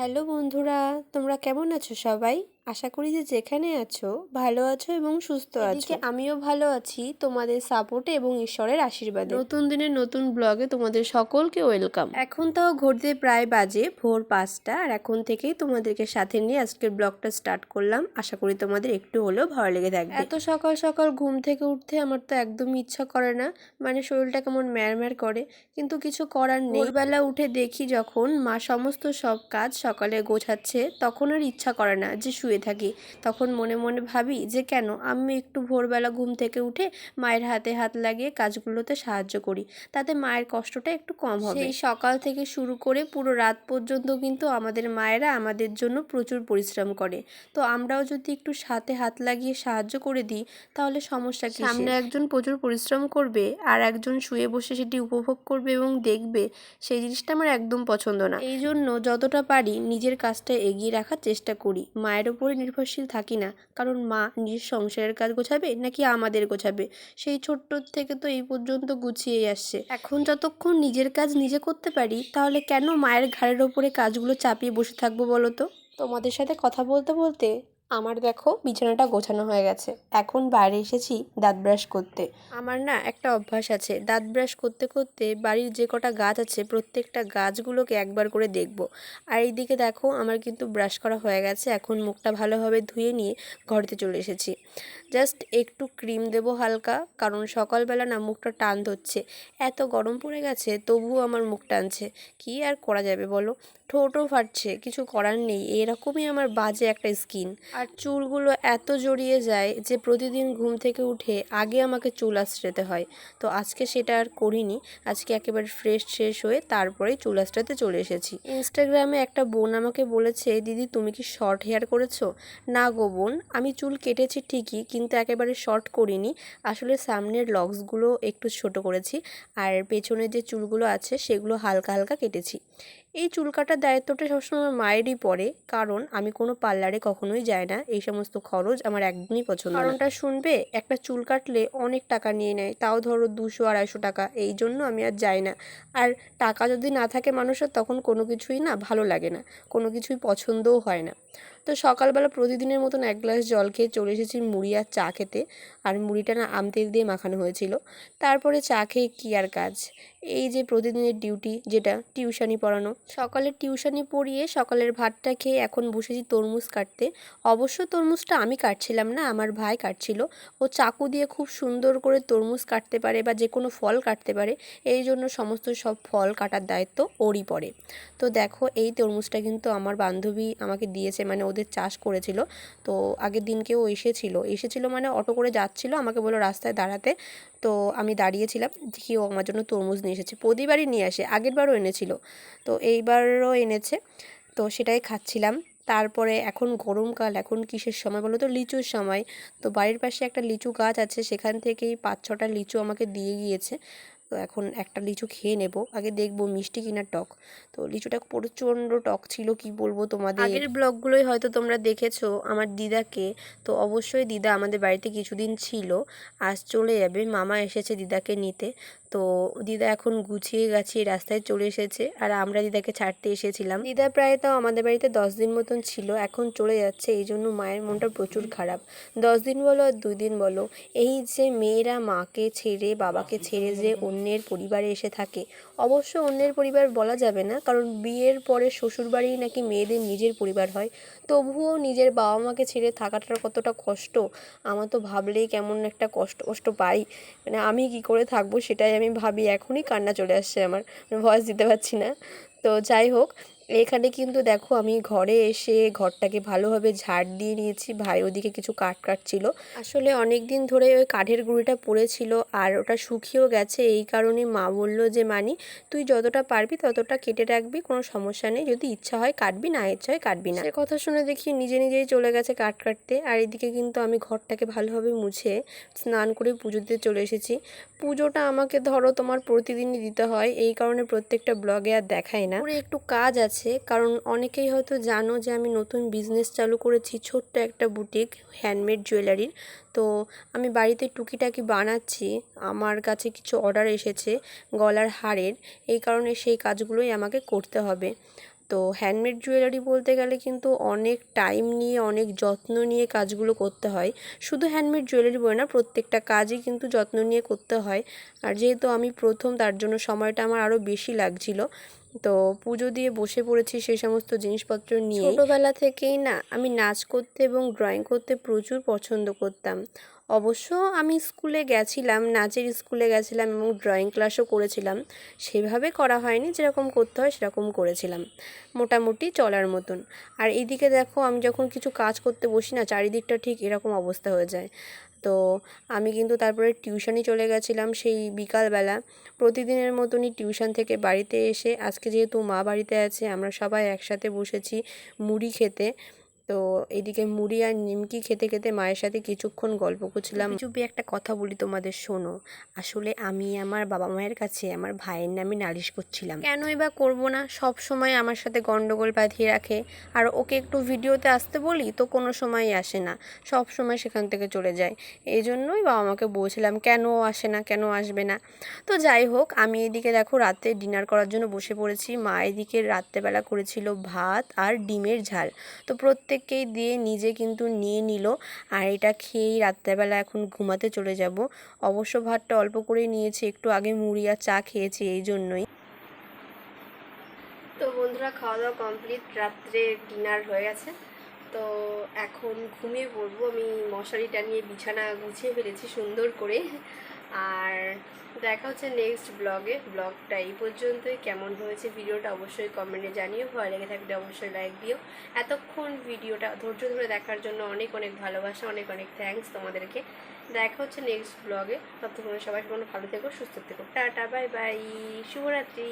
Hello বন্ধুরা তোমরা কেমন আছো সবাই? আশা করি যে যেখানে আছো ভালো আছো এবং সুস্থ আছো। আমিও ভালো আছি। তোমাদের সাপোর্টে এবং ঈশ্বরের আশীর্বাদে। নতুন দিনের নতুন ব্লগে তোমাদের সকলকে ওয়েলকাম এখন তাও ঘড়িতে প্রায় বাজে ভোর পাঁচটা আর এখন থেকেই তোমাদেরকে সাথে নিয়ে আজকের ব্লগটা স্টার্ট করলাম। আশা করি তোমাদের একটু হলেও ভালো লেগে থাকবে। এত সকাল সকাল ঘুম থেকে উঠতে আমার তো একদমই ইচ্ছা করে না মানে শরীরটা কেমন ম্যারম্যার করে কিন্তু কিছু করার নেই। ভোরবেলা উঠে দেখি যখন মা সমস্ত সব কাজ সকালে গোছাচ্ছে তখন আর ইচ্ছা করে না যে শুয়ে থাকি। তখন মনে মনে ভাবি যে কেন আমি একটু ভোরবেলা ঘুম থেকে উঠে মায়ের হাতে হাত লাগিয়ে কাজগুলোতে সাহায্য করি। তাতে মায়ের কষ্টটা একটু কম হবে। সেই সকাল থেকে শুরু করে পুরো রাত পর্যন্ত কিন্তু আমাদের মায়েরা আমাদের জন্য প্রচুর পরিশ্রম করে। তো আমরাও যদি একটু সাথে হাত লাগিয়ে সাহায্য করে দিই তাহলে সমস্যা কি সামনে একজন প্রচুর পরিশ্রম করবে আর একজন শুয়ে বসে সেটি উপভোগ করবে এবং দেখবে সেই জিনিসটা আমার একদম পছন্দ না। এই জন্য যতটা পারি নিজের কাজটা এগিয়ে রাখার চেষ্টা করি। মায়ের উপরে নির্ভরশীল থাকি না। কারণ মা নিজের সংসারের কাজ গোছাবে নাকি আমাদের গোছাবে? সেই ছোট্ট থেকে তো এই পর্যন্ত গুছিয়েই আসছে। এখন যতক্ষণ নিজের কাজ নিজে করতে পারি, তাহলে কেন মায়ের ঘাড়ের ওপরে কাজগুলো চাপিয়ে বসে থাকব বলো তো? তোমাদের সাথে কথা বলতে বলতে আমার দেখো বিছানাটা গোছানো হয়ে গেছে। এখন বাইরে এসেছি দাঁত ব্রাশ করতে। আমার না একটা অভ্যাস আছে। দাঁত ব্রাশ করতে করতে বাড়ির যে কটা গাছ আছে, প্রত্যেকটা গাছগুলোকে একবার করে দেখব। আর এইদিকে দেখো আমার কিন্তু ব্রাশ করা হয়ে গেছে। এখন মুখটা ভালোভাবে ধুয়ে নিয়ে ঘরেতে চলে এসেছি। জাস্ট একটু ক্রিম দেব হালকা, কারণ সকালবেলা না মুখটা টান ধরছে। এত গরম পড়ে গেছে, তবুও আমার মুখ টানছে। কি আর করা যাবে বলো? ঠোঁটও ফাটছে, কিছু করার নেই। এরকমই আমার বাজে একটা স্কিন। আর চুলগুলো এত জড়িয়ে যায় যে প্রতিদিন ঘুম থেকে উঠে আগে আমাকে চুল আঁচড়াতে হয়। তো আজকে সেটা আর করিনি। আজকে একেবারে ফ্রেশ শেষ হয়ে তারপরেই চুল আঁচড়াতে চলে এসেছি। ইনস্টাগ্রামে একটা বোন আমাকে বলেছে, দিদি, তুমি কি শর্ট হেয়ার করেছ? না গো বোন, আমি চুল কেটেছি ঠিকই, কিন্তু একেবারে শর্ট করিনি। আসলে সামনের লক্সগুলো একটু ছোট করেছি, আর পেছনের যে চুলগুলো আছে সেগুলো হালকা হালকা কেটেছি। এই চুল কাটার দায়িত্বটা সবসময় মায়েরই পড়ে। কারণ আমি কোনো পার্লারে কখনোই যাই না। এই সমস্ত খরচ আমার একদমই পছন্দ কারণটা শুনবে, একটা চুল কাটলে অনেক টাকা নিয়ে নেয়। তাও ধরো দুশো, আড়াইশো টাকা। এই জন্য আমি আর যাই না। আর টাকা যদি না থাকে মানুষের, তখন কোনো কিছুই না ভালো লাগে না। কোনো কিছুই পছন্দও হয় না। তো সকালবেলা প্রতিদিনের মতন এক গ্লাস জল খেয়ে চলে এসেছি মুড়ি আর চা খেতে। আর মুড়িটা না আম তেল দিয়ে মাখানো হয়েছিল। তারপরে চা খেয়ে কী আর কাজ? এই যে প্রতিদিনের ডিউটি, যেটা টিউশানি পড়ানো সকালে টিউশনি পড়িয়ে সকালের ভাতটা খেয়ে এখন বসেছি তরমুজ কাটতে। অবশ্য তরমুজটা আমি কাটছিলাম না, আমার ভাই কাটছিল। ও চাকু দিয়ে খুব সুন্দর করে তরমুজ কাটতে পারে বা যে কোনো ফল কাটতে পারে, এই জন্য সমস্ত সব ফল কাটার দায়িত্ব ওরই পড়ে। তো দেখো, এই তরমুজটা কিন্তু আমার বান্ধবী আমাকে দিয়েছে মানে ওদের চাষ করেছিল। তো আগের দিনকেও এসেছিল। এসেছিল মানে অটো করে যাচ্ছিল, আমাকে বলো রাস্তায় দাঁড়াতে। তো আমি দাঁড়িয়েছিলাম, দেখি ও আমার জন্য তরমুজ নিয়ে এসেছে। প্রতিবারই নিয়ে আসে আগের বারও এনেছিল। তো এইবারও এনেছে। তো সেটাই খাচ্ছিলাম। তারপরে এখন গরমকাল এখন কিসের সময় বলো তো? লিচুর সময়। তো বাড়ির পাশে একটা লিচু গাছ আছে, সেখান থেকেই পাঁচ ছটা লিচু আমাকে দিয়ে গিয়েছে। তো এখন একটা লিচু খেয়ে নেব। আগে দেখব মিষ্টি কিনা টক। তো লিচুটা প্রচণ্ড টক ছিল, কি বলব তোমাদের? আগের ব্লগগুলোই হয়তো তোমরা দেখেছ আমার দিদাকে। তো অবশ্যই দিদা আমাদের বাড়িতে কিছুদিন ছিল, আজ চলে যাবে। মামা এসেছে দিদাকে নিতে। তো দিদা এখন গুছিয়ে গাছিয়ে রাস্তায় চলে এসেছে। আর আমরা দিদাকে ছাড়তে এসেছিলাম। দিদা প্রায় তাও আমাদের বাড়িতে দশ দিন মতন ছিল, এখন চলে যাচ্ছে। এই জন্য মায়ের মনটা প্রচুর খারাপ। দশ দিন বলো আর দুই দিন বলো, এই যে মেয়েরা মাকে ছেড়ে, বাবাকে ছেড়ে যে অন্যের পরিবারে এসে থাকে, অবশ্য অন্যের পরিবার বলা যাবে না, কারণ বিয়ের পরে শ্বশুরবাড়ি নাকি মেয়েদের নিজের পরিবার হয়। তবুও নিজের বাবা মাকে ছেড়ে থাকাটার কতটা কষ্ট? আমার তো ভাবলেই কেমন একটা কষ্ট কষ্ট পাই। মানে আমি কি করে থাকব সেটাই আমি ভাবি এখনই কান্না চলে আসছে আমার ভয়েস দিতে পারছি না। তো যাই হোক, এখানে কিন্তু দেখো আমি ঘরে এসে ঘরটাকে ভালোভাবে ঝাড় দিয়ে নিয়েছি, ভাই ওদিকে কিছু কাঠ কাটছিল আসলে অনেক দিন ধরে ওই কাঠের গুঁড়িটা পড়েছিল আর ওটা শুকিয়েও গেছে, এই কারণে মা বলল যে, মানি, তুই যতটা পারবি ততটা কেটে রাখবি, কোনো সমস্যা নেই, যদি ইচ্ছা হয় কাটবি, না ইচ্ছা হয় কাটবি না। কথা শুনে দেখি নিজে নিজেই চলে গেছে কাট কাটতে, আর এদিকে কিন্তু আমি ঘরটাকে ভালোভাবে মুছে স্নান করে পুজো দিতে চলে এসেছি। পুজোটা আমাকে ধরো তোমার প্রতিদিনই দিতে হয়। এই কারণে প্রত্যেকটা ব্লগে আর দেখাই না। ওর একটু কাজ আছে, কারণ অনেকেই হয়তো জানো যে আমি নতুন বিজনেস চালু করেছি ছোট্ট একটা বুটিক হ্যান্ডমেড জুয়েলারির তো আমি বাড়িতে টুকিটাকি বানাচ্ছি, আমার কাছে কিছু অর্ডার এসেছে গলার হারের। এই কারণে সেই কাজগুলোই আমাকে করতে হবে। তো হ্যান্ডমেড জুয়েলারি বলতে গেলে কিন্তু অনেক টাইম নিয়ে, অনেক যত্ন নিয়ে কাজগুলো করতে হয়। শুধু হ্যান্ডমেড জুয়েলারি বলে না, প্রত্যেকটা কাজই কিন্তু যত্ন নিয়ে করতে হয়। আর যেহেতু আমি প্রথম, তার জন্য সময়টা আমার আরও বেশি লাগছিল। তো পুজো দিয়ে বসে পড়েছি সেই সমস্ত জিনিসপত্র নিয়ে। ছোটোবেলা থেকেই না, আমি নাচ করতে এবং ড্রয়িং করতে প্রচুর পছন্দ করতাম। অবশ্য আমি স্কুলে গেছিলাম, নাচের স্কুলে গেছিলাম এবং ড্রয়িং ক্লাসও করেছিলাম। সেভাবে করা হয়নি, যেরকম করতে হয় সেরকম করেছিলাম, মোটামুটি চলার মতন। আর এইদিকে দেখো, আমি যখন কিছু কাজ করতে বসি না, চারিদিকটা ঠিক এরকম অবস্থা হয়ে যায়। তো আমি কিন্তু তারপরে টিউশনই চলে গেছিলাম সেই বিকালবেলা। প্রতিদিনের মতনই টিউশন থেকে বাড়িতে এসে, আজকে যেহেতু মা বাড়িতে আছে, আমরা সবাই একসাথে বসেছি মুড়ি খেতে। তো এদিকে মুড়ি আর নিমকি খেতে খেতে মায়ের সাথে কিছুক্ষণ গল্প করছিলাম। চুপি একটা কথা বলি তোমাদের, শোনো। আসলে আমি আমার বাবা মায়ের কাছে আমার ভাইয়ের নামে নালিশ করছিলাম। কেনই বা করব না? সব সময় আমার সাথে গন্ডগোল বাঁধিয়ে রাখে। আর ওকে একটু ভিডিওতে আসতে বলি তো কোনো সময়ই আসে না। সব সময় সেখান থেকে চলে যায়। এই জন্যই বাবা মাকে বলছিলাম, কেন আসে না? কেন আসবে না? তো যাই হোক, আমি এদিকে দেখো রাতে ডিনার করার জন্য বসে পড়েছি। মা এদিকে রাত্রেবেলা করেছিল ভাত আর ডিমের ঝাল। তো প্রত্যেককেই দিয়ে নিজে কিন্তু নিয়ে নিল। আর এটা খেয়েই রাত্রেবেলা এখন ঘুমাতে চলে যাব। অবশ্য ভাতটা অল্প করেই নিয়েছি, একটু আগে মুড়ি আর চা খেয়েছি এই জন্যই। তো বন্ধুরা খাওয়া দাওয়া কমপ্লিট, রাত্রে ডিনার হয়ে গেছে। তো এখন ঘুমিয়ে পড়ব। আমি মশারিটা নিয়ে বিছানা গুছিয়ে ফেলেছি সুন্দর করে। আর দেখা হচ্ছে নেক্সট ব্লগে ব্লগটা এই পর্যন্তই। কেমন হয়েছে ভিডিওটা অবশ্যই কমেন্টে জানিও। ভয় লেগে থাকলে অবশ্যই লাইক দিও। এতক্ষণ ভিডিওটা ধৈর্য ধরে দেখার জন্য অনেক অনেক ভালোবাসা, অনেক অনেক থ্যাংকস তোমাদেরকে। দেখা হচ্ছে নেক্সট ব্লগে ততক্ষণ সবাই কোনো ভালো থেকো, সুস্থ থেকো। টাটা বাই বাই শুভরাত্রি।